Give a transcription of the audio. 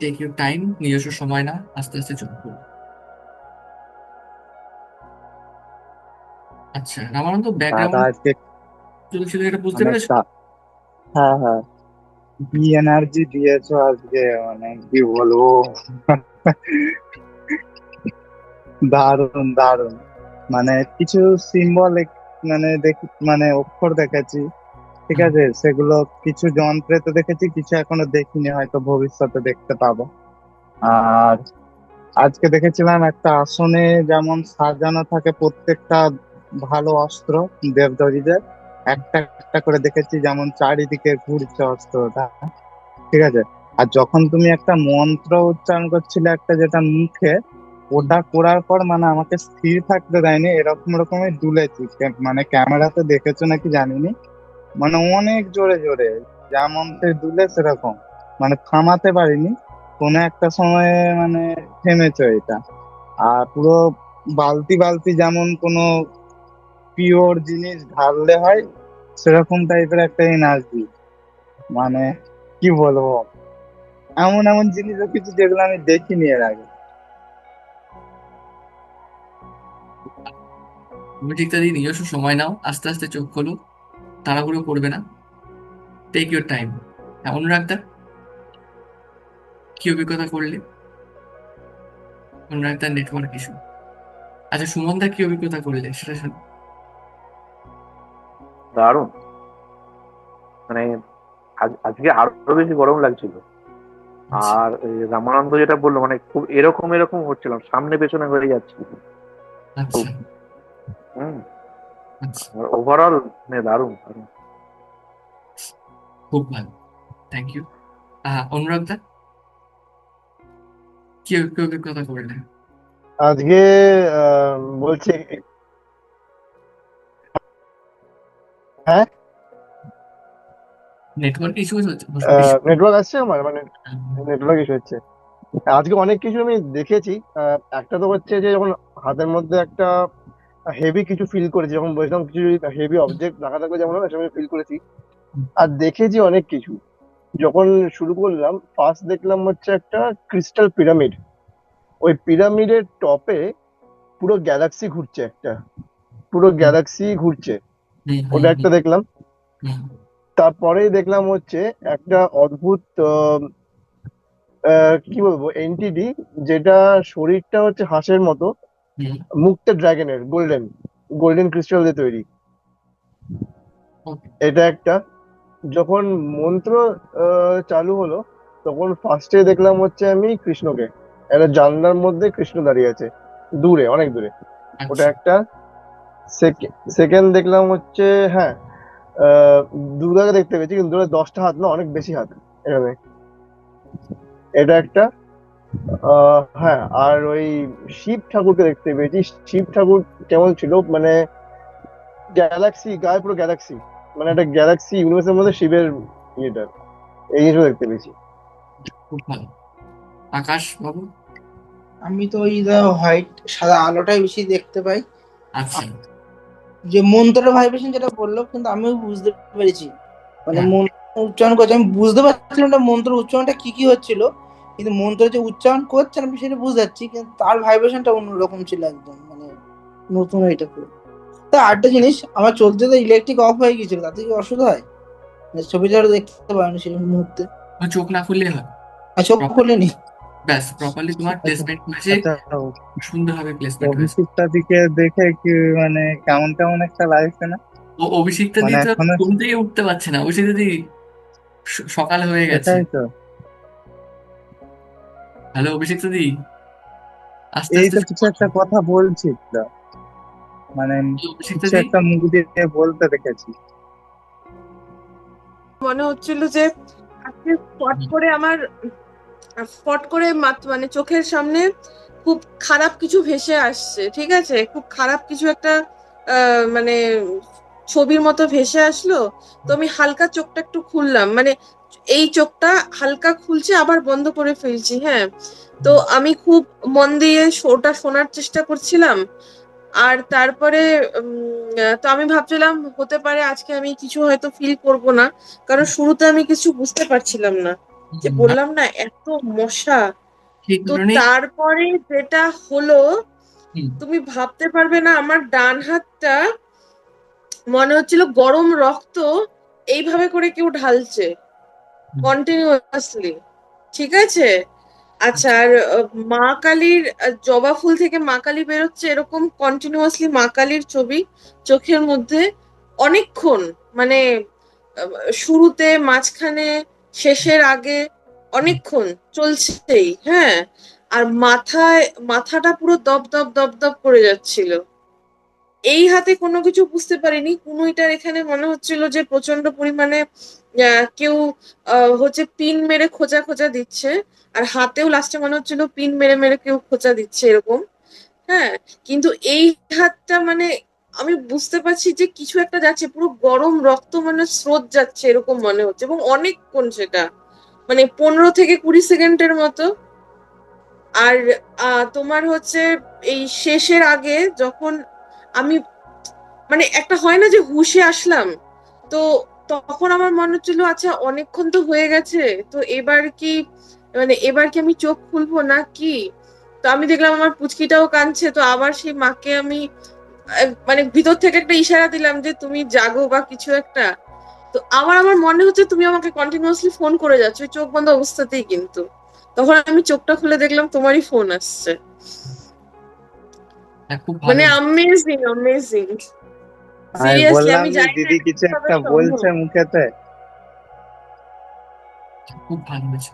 Take your time নিজস্ব সময় না আস্তে আস্তে চোখ খুলো আচ্ছা রামানন্দ দাদা ব্যাকগ্রাউন্ড চলছিল এটা বুঝতে মানে পেরেছ? হ্যাঁ হ্যাঁ। কি এনার্জি দিয়েছ আজকে মানে কি বলব? দারুণ দারুণ। মানে কিছু সিম্বল মানে দেখি মানে অক্ষর দেখেছি ঠিক আছে? সেগুলো কিছু যন্ত্রে তো দেখেছি কিছু এখনও দেখিনি হয়তো ভবিষ্যতে দেখতে পাবো। আর আজকে দেখেছিলাম একটা আসনে যেমন সাজানো থাকে প্রত্যেকটা ভালো অস্ত্র দেবদরীদের একটা একটা করে দেখেছি যেমন চারিদিকে ঘুরছে অস্ত্রটা ঠিক আছে? আর যখন তুমি একটা মন্ত্র উচ্চারণ করছিলে একটা যেটা মুখে ওটা করার পর মানে আমাকে স্থির থাকতে দেয়নি এরকম রকমের দুলেছি। মানে ক্যামেরাতে দেখেছ নাকি জানিনি? মানে অনেক জোরে জোরে যেমন সে দুলে সেরকম। মানে থামাতে পারিনি, কোনো একটা সময়ে মানে থেমেছে এটা। আর পুরো বালতি বালতি যেমন কোনো পিওর জিনিস ঢাললে হয়, সেরকম টাইপের একটা এনার্জি মানে কি বলব? এমন এমন জিনিসও কিছু যেগুলো আমি দেখিনি এর আগে। অভিষিক্তা দিয়ে নিজস্ব সময় নাও, আস্তে আস্তে চোখ খোলো। তাড়াহুড়ো করবে না। টেক ইউর টাইম অনুরাগদা কি অভিজ্ঞতা করলে? অনুরাগদার নেটওয়ার্ক ইস্যু আচ্ছা সুমনদা কি অভিজ্ঞতা করলে? সেটা শুন। দারুণ। মানে আজ- আজকে আরও বেশি গরম লাগছিল। আচ্ছা। আর রামানন্দ যেটা বলল মানে খুব এরকম এরকম হচ্ছিলাম। সামনে পেছনে হয়ে যাচ্ছিল আচ্ছা। হুম। ওভারঅল মানে দারুণ দারুণ। খুব ভালো। থ্যাংক ইউ অনুরাগদা কি কি অভিজ্ঞতা আজকে বলছি হ্যাঁ? নেটওয়ার্ক ইস্যু হচ্ছে নেটওয়ার্ক আসছে আমার? মানে নেটওয়ার্ক ইস্যু হচ্ছে। আজকে অনেক কিছু আমি দেখেছি। আহ, একটা তো হচ্ছে যে যখন হাতের মধ্যে একটা হেভি কিছু ফিল করেছি। যখন বসলাম কিছু হেভি অবজেক্ট রাখা থাকবে যেমন হয় সেরকম ফিল করেছি। আর দেখেছি অনেক কিছু। যখন শুরু করলাম ফার্স্ট দেখলাম হচ্ছে একটা ক্রিস্টাল পিরামিড ওই পিরামিডের টপে পুরো গ্যালাক্সি ঘুরছে একটা। পুরো গ্যালাক্সি ঘুরছে। হুম হুম ওটা একটা দেখলাম। হুম তারপরেই দেখলাম হচ্ছে একটা অদ্ভুত কি বলব এন্টিটি যেটা শরীরটা হচ্ছে হাঁসের মতো। মুখটা ড্রাগনের গোল্ডেন গোল্ডেন ক্রিস্টাল দিয়ে তৈরি। এটা একটা। যখন মন্ত্র চালু হলো তখন ফার্স্টে দেখলাম হচ্ছে আমি কৃষ্ণকে। একটা জানলার মধ্যে কৃষ্ণ দাঁড়িয়ে আছে। দূরে অনেক দূরে। ওটা আচ্ছা একটা সেকেন্ড দেখলাম হচ্ছে হ্যাঁ দুর্গাকে দেখতে পেয়েছি কিন্তু দশটা হাত না অনেক বেশি হাত এখানে। এটা একটা। হ্যাঁ আর ওই শিব ঠাকুরকে দেখতে পেয়েছি। শিব ঠাকুর কেমন ছিল? মানে গ্যালাক্সি গায়ে পুরো গ্যালাক্সি মানে একটা গ্যালাক্সি ইউনিভার্সের মধ্যে শিবের ইয়েটা। এই জিনিসটা দেখতে পেয়েছি। খুব ভালো। আকাশ বাবু? আমি তো ওই হোয়াইট সাদা আলোটাই বেশি দেখতে পাই। আচ্ছা। যে মন্ত্রের ভাইব্রেশন যেটা বলল কিন্তু আমিও বুঝতে পেরেছি। মানে হ্যাঁ। মন্ত্র উচ্চারণ করছে। আমি বুঝতে পারছিলাম না মন্ত্র উচ্চারণটা কি কি হচ্ছিল। কিন্তু মন্ত্র যে উচ্চারণ করছেন আমি সেটা বুঝতে পারছি কিন্তু তার ভাইব্রেশনটা অন্যরকম ছিল একদম মানে নতুন এটা পুরো তা আরেকটা জিনিস আমার চলতে তো ইলেকট্রিক অফ হয়ে গেছিল তাতে কি অসুবিধা হয়? মানে ছবিটা আর দেখতে পারিনি সেই মুহূর্তে। চোখ না খুললে হয়। আর চোখ খুলেনি। ব্যাস প্রপারলি তোমার প্লেসমেন্ট হয়েছে আচ্ছা সুন্দরভাবে প্লেসমেন্ট হয়েছে। অভিষেকটা দিকে দেখে কি মানে কেমন কেমন একটা লাগছে না? ও অভিষিক্তা মানে দিয়ে ঘুম থেকে উঠতে পারছে না। অভিষিক্তা দি স- সকাল হয়ে গেছে। সেটাই তো। হ্যালো অভিষিক্তা দি আস্তে এই আস্তে তো কিছু একটা কথা বলছি। মানে কিছু একটা মুখ দিয়ে বলতে দেখেছি। মনে হচ্ছিল যে আজকে স্পট করে আমার স্পট করে মানে চোখের সামনে খুব খারাপ কিছু ভেসে আসছে ঠিক আছে? খুব খারাপ কিছু একটা আহ, মানে ছবির মতো ভেসে আসলো তো আমি হালকা চোখটা একটু খুললাম। মানে এই চোখটা হালকা খুলছে আবার বন্ধ করে ফেলছি হ্যাঁ। তো আমি খুব মন দিয়ে শোটা শোনার চেষ্টা করছিলাম। আর তারপরে তো আমি ভাবছিলাম হতে পারে আজকে আমি কিছু হয়তো ফিল করব না কারণ শুরুতে আমি কিছু বুঝতে পারছিলাম না। যে বললাম না এত মশা। তো তারপরে যেটা হলো তুমি ভাবতে পারবে না আমার ডান হাতটা মনে হচ্ছিল গরম রক্ত এইভাবে করে কেউ ঢালছে। কন্টিনিউয়াসলি ঠিক আছে? আচ্ছা আর মা কালীর জবা ফুল থেকে মা কালী বেরোচ্ছে এরকম কন্টিনিউয়াসলি মা কালীর ছবি চোখের মধ্যে অনেকক্ষণ মানে শুরুতে, মাঝখানে, শেষের আগে অনেকক্ষণ চলছেই হ্যাঁ? আর মাথায়, মাথাটা পুরো দপ দপ দপ দপ করে যাচ্ছিল। এই হাতে কোনো কিছু বুঝতে পারিনি। কুনুইটার এখানে মনে হচ্ছিল যে প্রচণ্ড পরিমাণে কেউ হচ্ছে পিন মেরে খোঁজা খোঁজা দিচ্ছে। আর হাতেও লাস্টে মনে হচ্ছিল পিন মেরে মেরে কেউ খোঁচা দিচ্ছে এরকম। হ্যাঁ কিন্তু এই হাতটা মানে আমি বুঝতে পারছি যে কিছু একটা যাচ্ছে, পুরো গরম রক্ত মানে স্রোত যাচ্ছে এরকম মনে হচ্ছে। এবং অনেকক্ষণ সেটা মানে পনেরো থেকে কুড়ি সেকেন্ডের মতো। আর তোমার হচ্ছে এই শেষের আগে যখন আমি মানে একটা হয় না যে হুশে আসলাম, তো তখন আমার মনে হচ্ছিল আচ্ছা অনেকক্ষণ তো হয়ে গেছে, তো এবার কি মানে এবার কি আমি চোখ খুলবো না কি? তো আমি দেখলাম আমার পুচকিটাও কাঁদছে, তো আবার সেই মাকে আমি মানে ভিতর থেকে একটা ইশারা দিলাম যে, তুমি জাগো বা কিছু একটা। তো আবার আমার মনে হচ্ছে তুমি আমাকে কন্টিনিউয়াসলি ফোন করে যাচ্ছ চোখ বন্ধ অবস্থাতেই কিন্তু। তখন আমি চোখটা খুলে দেখলাম তোমারই ফোন আসছে। খুব ভালো মানে অ্যামেজিং অ্যামেজিং আমি সিরিয়াসলি বললাম আমি যে জানি না দিদি এটা কিছু কীভাবে একটা সম্ভব। বলছে মুখেতে খুব ভালো হয়েছে